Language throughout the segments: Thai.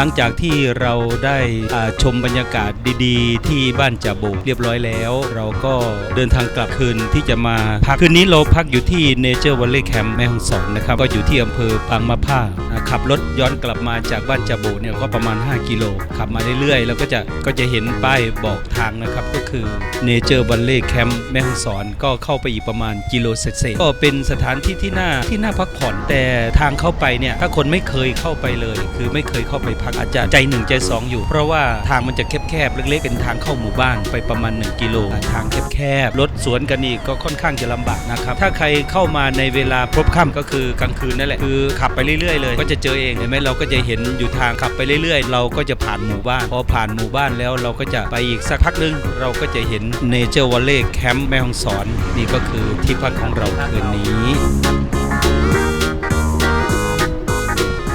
หลังจากที่เราได้ชมบรรยากาศดีๆ ที่บ้านจ่าโบกเรียบร้อยแล้ว เราก็เดินทางกลับคืนที่จะมาพักคืนนี้เราพักอยู่ที่ Nature Valley Camp แม่ฮ่องสอนนะครับ ก็อยู่ที่อำเภอปางมะผ้าอ่าขับรถย้อนกลับมาจากบ้านจ่าโบกเนี่ยก็ประมาณ 5 กิโล ขับมาเรื่อยๆ แล้วก็จะก็จะเห็นป้ายบอกทางนะครับ ก็คือ Nature Valley Camp แม่ฮ่องสอนก็เข้าไปอีกประมาณกิโลเศษๆก็เป็นสถานที่ที่น่าที่น่าพักผ่อนแต่ทางเข้าไปเนี่ยถ้าคนไม่เคยเข้าไปเลย คือไม่เคยเข้าไปพักอาจจะใจหนึ่งใจสองอยู่ เพราะว่าทางมันจะแคบๆเล็กๆเป็นทางเข้าหมู่บ้านไปประมาณ 1 กิโลทางแคบๆรถสวนกันอีกก็ค่อนข้างจะลำบากนะครับถ้าใครเข้ามาในเวลาพบค่ำก็คือกลางคืนนั่นแหละคือขับไปเรื่อยๆเลย ก็จะเจอเองเห็นไหมเราก็จะเห็นอยู่ทางขับไปเรื่อยๆ เราก็จะผ่านหมู่บ้าน พอผ่านหมู่บ้านแล้วเราก็จะไปอีกสักพักหนึงเราก็จะเห็น Nature Valley Camp แม่ฮ่องสอนนี่ก็คือที่พักของเราคืนนี้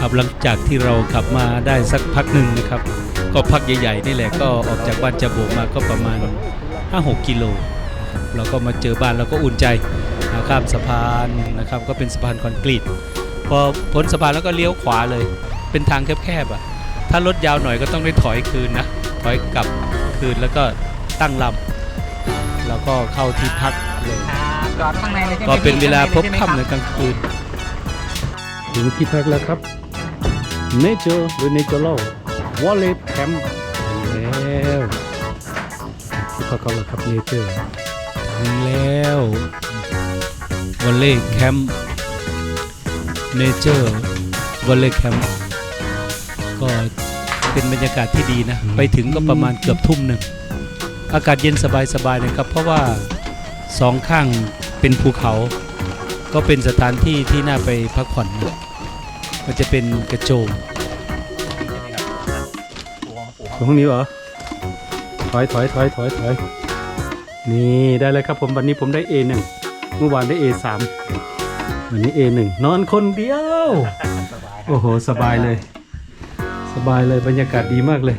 ครับหลังจากที่เราขับมาได้สักพักหนึ่งนะครับ ก็พักใหญ่ๆนี่แหละก็ออกจากบ้านจะโบกมาก็ประมาณ 5-6 กิโลนะครับเราก็มาเจอบ้านเราก็อุ่นใจอ่าข้ามสะพานนะครับ ก็เป็นสะพานคอนกรีตพอพ้นสะพานแล้วก็เลี้ยวขวาเลย เป็นทางแคบๆอะถ้ารถยาวหน่อยก็ต้องได้ถอยคืนนะถอยกลับคืนแล้วก็ตั้งลำแล้วก็เข้าที่พักเลยครับจอดข้างในเลยใช่ไหมก็เป็นเวลาพบใช่ไหมค่ำในกลางคืนถึงที่พักแล้วครับ Nature หรือ Natural Valley Camp ถึงแล้วที่พักเขาแล้วครับ Nature ถึงแล้ว Valley Camp Nature Valley Camp ก็เป็นบรรยากาศที่ดีนะ ไปถึงก็ประมาณเกือบทุ่มหนึ่ง อากาศเย็นสบายๆนะครับ เพราะว่าสองข้างเป็นภูเขา ก็เป็นสถานที่ที่น่าไปพักผ่อนนะ มันจะเป็นกระโจมตรงนี้เหรอ ถอยถอยถอยถอยถอยนี่ได้เลยครับผมวันนี้ผมได้ A1 เมื่อวานได้ A3 วันนี้ A1 นอนคนเดียว โอ้โห สบายเลย สบายเลยบรรยากาศดีมากเลย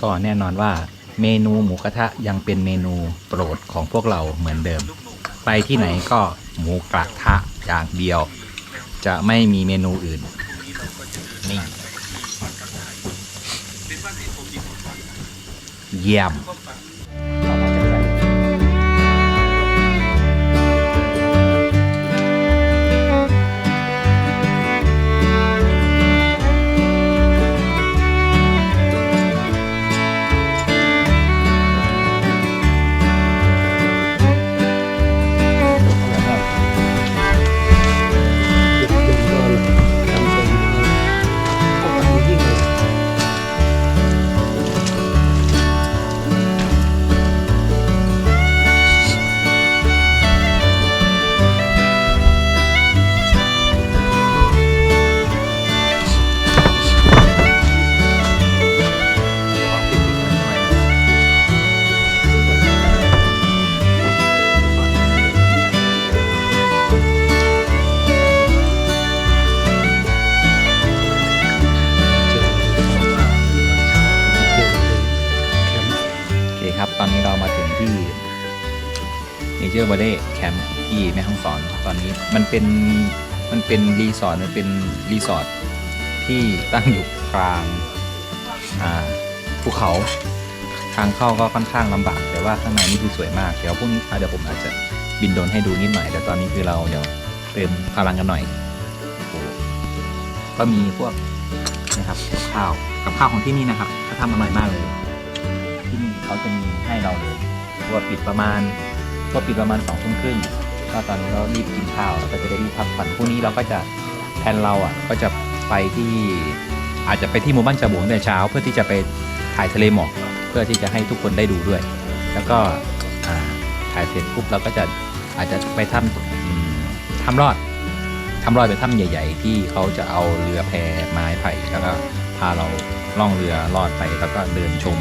ก็แน่นอนว่าเมนูหมูกระทะยังเป็นเมนูโปรดของพวกเราเหมือนเดิม ไปที่ไหนก็ หมูกระทะอย่างเดียว จะไม่มีเมนูอื่น นี่เยี่ยม Nature Valley Camp ที่แม่ฮ่องสอนตอนนี้มันเป็นมันเป็นรีสอร์ทมันเป็นรีสอร์ทที่ตั้งอยู่กลางภูเขาทางเข้าก็ค่อนข้างลำบากแต่ว่าข้างในนี่คือสวยมาก เดี๋ยวพรุ่งนี้อะเดี๋ยวผมอาจจะบินโดนให้ดูนิดหน่อย แต่ตอนนี้คือเราเดี๋ยวเติมพลังกันหน่อย ก็มีพวกนะครับกับข้าวกับข้าวของที่นี่นะครับเขาทำอร่อยมากเลย ที่นี่เขาจะมีให้เราเลยว่าปิดประมาณ ก็ปิดประมาณสองทุ่มครึ่งก็ตอนนี้เรารีบกินข้าวแล้วก็จะได้รีบพักผ่อนพรุ่งนี้เราก็จะแทนเราอะก็จะไปที่อาจจะไปที่หมู่บ้านจาบวงแต่เช้า เพื่อที่จะไปถ่ายทะเลหมอกเพื่อที่จะให้ทุกคนได้ดูด้วย แล้วก็ถ่ายเสร็จปุ๊บเราก็จะอาจจะไปถ้ำถ้ำรอดถ้ำรอดเป็นถ้ำใหญ่ ๆ ที่เขาจะเอาเรือแพไม้ไผ่แล้วก็พาเราล่องเรือลอดไปแล้วก็เดินชม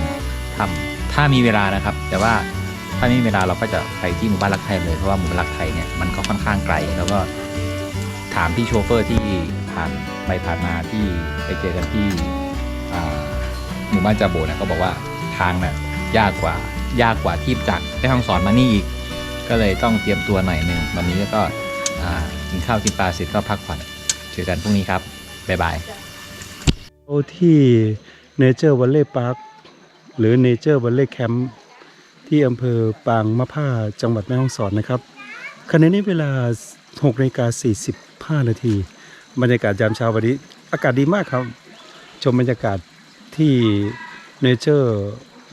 ถ้ำถ้ามีเวลานะครับ แต่ว่า ถ้าไม่มีเวลาเราก็จะไปที่หมู่บ้านรักไทยเลยเพราะว่าหมู่บ้านรักไทยเนี่ยมันก็ค่อนข้างไกลแล้วก็ถามพี่โชเฟอร์ที่ผ่านไปผ่านมาที่ไปเจอกันที่หมู่บ้านจาโบนี่ยก็บอกว่าทางเนี่ยยากกว่ายากกว่าที่จากแม่ห้องสอนมานี่อีก ก็เลยต้องเตรียมตัวหน่อยหนึ่งวันนี้ก็กินข้าวกินปลาเสร็จก็พักผ่อนเจอกันพรุ่งนี้ครับบ๊ายบายโอที่ Nature Valley Park หรือ Nature Valley Camp ที่อำเภอปางมะผ้าจังหวัดแม่ฮ่องสอนนะครับขณะนี้เวลา6นาฬิกา45 นาที บรรยากาศยามเช้าวันนี้ อากาศดีมากครับ ชมบรรยากาศที่ Nature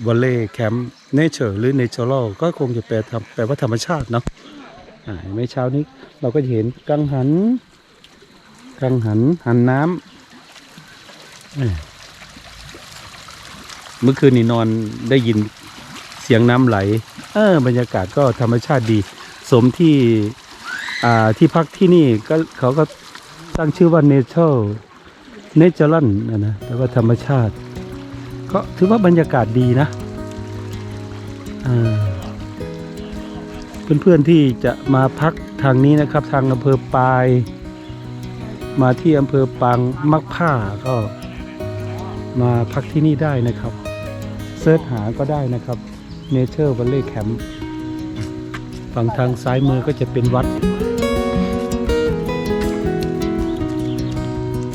Valley Camp Nature หรือ Natural ก็คงจะแปลแปลว่าธรรมชาติเนาะอ่าเห็นไหม่เช้านี้เราก็จะเห็นกังหัน กังหัน หันน้ำเมื่อคืนนี่นอนได้ยิน เสียงน้ำไหล เออบรรยากาศก็ธรรมชาติดี สมที่อ่าที่พักที่นี่ก็เขาก็ตั้งชื่อว่า Nature Natural นนะนะแปลว่าธรรมชาติ ก็ถือว่าบรรยากาศดีนะอ่าเพื่อนๆที่จะมาพักทางนี้นะครับ ทางอำเภอปาย มาที่อำเภอปางมักผ้าก็มาพักที่นี่ได้นะครับ เสิร์ชหาก็ได้นะครับ Nature Valley Camp ฝั่งทางซ้ายมือก็จะเป็นวัด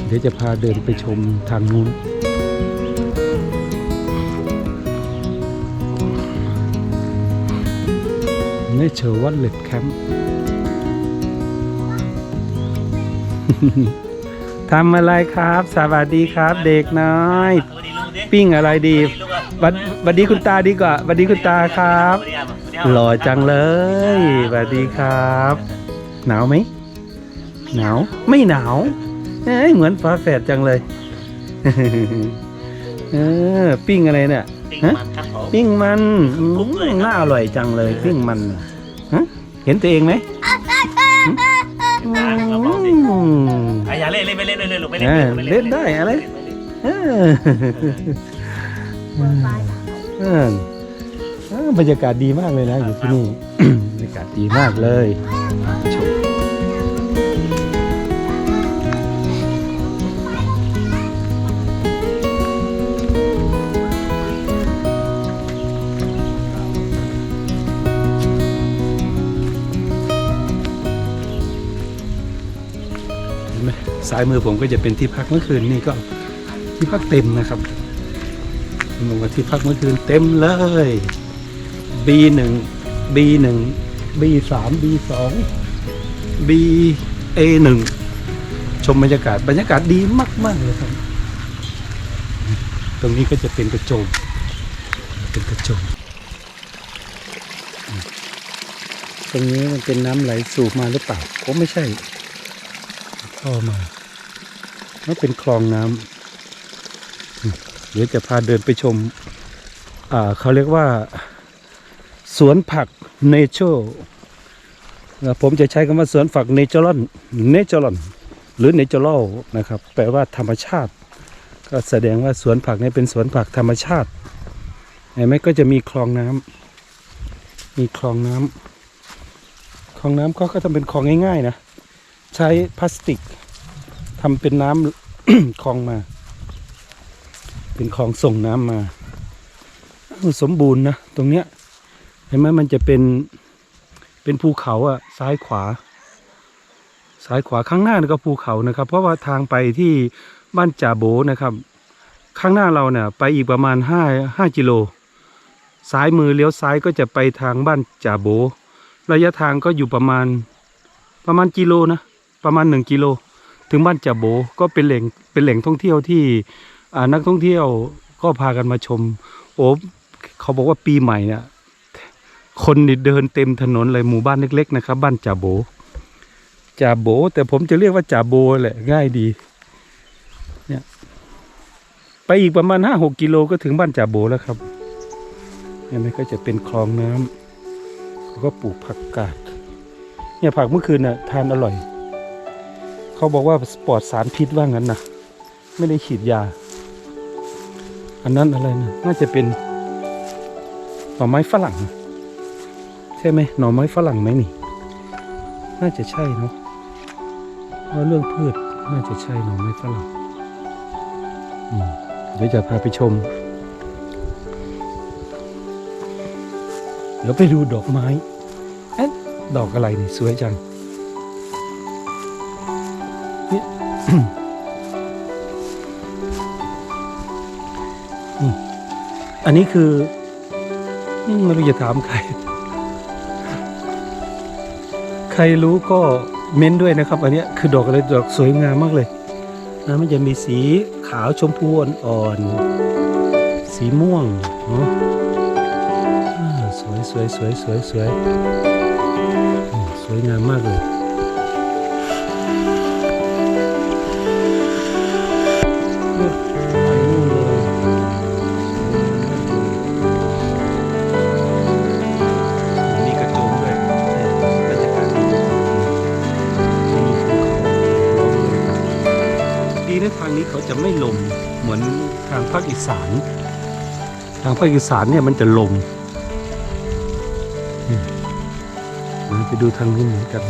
เดี๋ยวจะพาเดินไปชมทางนู้น Nature Valley Camp ทำอะไรครับ สวัสดีครับ เด็กน้อย ปิ้งอะไรดี บัดบัดดีคุณตาดีกว่าบัดดีคุณตาครับหล่อจังเลยสวัสดีครับ หนาวไหมหนาวไม่หนาวเอ้ยเหมือนฟ้าแฝดจังเลยเออปิ้งอะไรเนี่ยฮะปิ้งมันอืมน่าอร่อยจังเลยปิ้งมันฮะเห็นตัวเองไหมอืมอะอย่าเล่นเล่นไปเล่นเล่นเล่นลูกไปเอเล่นอเล่นได้อะไร บรรยากาศดีมากเลยนะ อยู่ที่นี่ บรรยากาศดีมากเลยชมเห็นไหมซ้ายมือผมก็จะเป็นที่พักเมื่อคืนนี่ก็ที่พักเต็มนะครับ บอว่าที่พักเมื่อคืนเต็มเลย B1 B1 B3 B2 BA1 ชมบรรยากาศบรรยากาศดีมาก ๆ เลยครับ ตรงนี้ก็จะเป็นกระโจม เป็นกระโจม ตรงนี้มันเป็นน้ำไหลสูบมาหรือเปล่าก็ไม่ใช่เข้ามามันเป็นคลองน้ำ เดี๋ยวจะพาเดินไปชมเขาเรียกว่า สวนผักเนเจอร์ผมจะใช้คำว่าสวนผักเนเจอรัลเนเจอรัลหรือเนเจอรัลนะครับ แปลว่าธรรมชาติ ก็แสดงว่าสวนผักนี้เป็นสวนผักธรรมชาติเห็นไหมก็จะมีคลองน้ำมีคลองน้ำคลองน้ำก็ก็ทำเป็นคลองง่ายๆนะ ใช้พลาสติกทำเป็นน้ำคลองมา เป็นคลองส่งน้ำมาสมบูรณ์นะตรงเนี้ยเห็นไหมมันจะเป็นเป็นภูเขาอะซ้ายขวา ซ้ายขวาข้างหน้านก็ภูเขานะครับ เพราะว่าทางไปที่บ้านจ่าโบนะครับ ข้างหน้าเราเนี่ยไปอีกประมาณห้าห้ากิโลซ้ายมือเลี้ยวซ้ายก็จะไปทางบ้านจ่าโบ ระยะทางก็อยู่ประมาณประมาณกิโลนะประมาณหนึ่งกิโลถึงบ้านจ่าโบก็เป็นแหล่งเป็นแหล่งท่องเที่ยวที่ นักท่องเที่ยวก็พากันมาชม โอ้เขาบอกว่าปีใหม่เนี่ยคนนี่เดินเต็มถนนเลยหมู่บ้านเล็ก ๆ นะครับ บ้านจ่าโบจ่าโบ แต่ผมจะเรียกว่าจ่าโบแหละง่ายดีเนี่ยไปอีกประมาณห้าหกกิโลก็ถึงบ้านจ่าโบแล้วครับเห็นไหมก็จะเป็นคลองน้ำเขาก็ปลูกผักกาดเนี่ยผักเมื่อคืนน่ะทานอร่อย เขาบอกว่าปลอดสารพิษว่างั้นนะไม่ได้ฉีดยา อันนั้นอะไรนะน่าจะเป็นหน่อไม้ฝรั่ง ใช่ไหมหน่อไม้ฝรั่งไหมนี่ น่าจะใช่เนาะเพราะเรื่องพืชน่าจะใช่หน่อไม้ฝรั่งอืมเดี๋ยวจะพาไปชม เดี๋ยวไปดูดอกไม้เอ๊ะดอกอะไรนี่สวยจังเนี่ย อันนี้คือไม่รู้จะถามใคร ใครรู้ก็เม้นด้วยนะครับ อันนี้คือดอกอะไรดอกสวยงามมากเลยนะมันจะมีสีขาวชมพูอ่อนๆสีม่วงเนาะสวยสวยสวยสวยสวยสวยงามมากเลย จะไม่ลมเหมือนทางภาคอีสาน ทางภาคอีสานเนี่ยมันจะลมมไปดูทางนู้นเหมือนกัน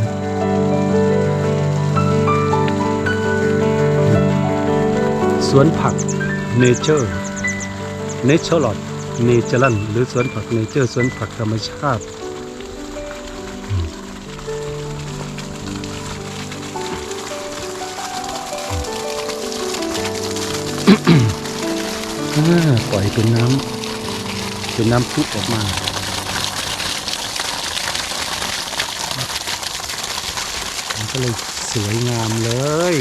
สวนผักเนเจอร์เนเชอร์ลอดเนเจอรันหรือสวนผักเนเจอร์สวนผักธรรมชาติ ปล่อยเป็นน้ำเป็นน้ำพุออกมามันก็เลยสวยงามเลย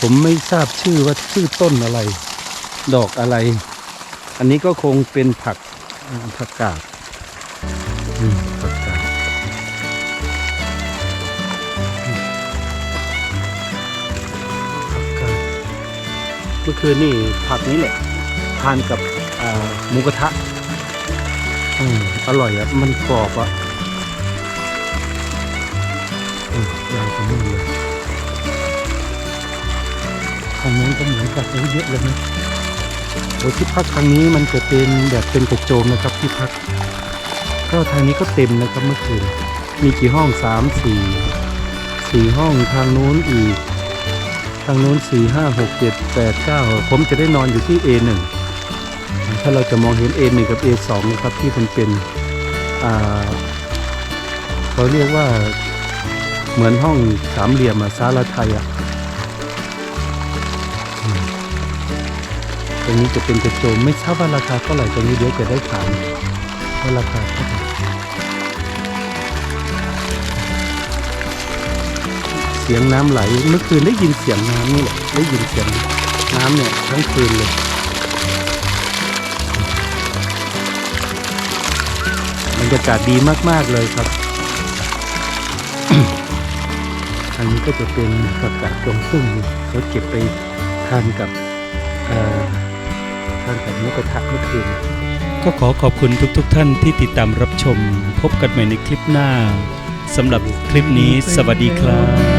ผมไม่ทราบชื่อว่าชื่อต้นอะไร ดอกอะไร อันนี้ก็คงเป็นผักผักกาดผัก เมื่อคืนนี่ผักนี้แหละทานกับหมูกระทะอืมอร่อยอะ มันกรอบอะอืมยาวกันนู่นเลยทางนู้นก็เหมือนกับเยอะเลยนะโอ้ที่พักทางนี้มันจะเป็นแบบเป็นกระโจมนะครับที่พัก ก็ทางนี้ก็เต็มนะครับเมื่อคืน มีกี่ห้องสามสี่สี่ห้องทางนู้นอีก ทางนู้นสี่ห้าหกเจ็ดแปดเก้าผมจะได้นอนอยู่ที่ A1 ถ้าเราจะมองเห็น A1 กับ A2 นะครับที่มันเป็นอ่าเขาเรียกว่าเหมือนห้องสามเหลี่ยมอะซาลาไทยอะตรงนี้จะเป็นกระโจมไม่ทราบว่าราคาเท่าไหร่ตรงนี้เดี๋ยวจะได้ถามว่าราคาเท่าไหร่ สียงน้ำไหล เมื่อคืนได้ยินเสียงน้ำนี่แหละได้ยินเสียงน้ำเนี่ยทั้งคืนเลยบรรยากาศดีมากๆเลยครับทางนี้ก็จะเป็นผักกาดจงตุ้งเขาเก็บไปทานกับทานกับหมุกระทะเมื่อคืนก็ขอขอบคุณทุกๆทท่านที่ติดตามรับชม พบกันใหม่ในคลิปหน้าสำหรับคลิปนี้สวัสดีครับ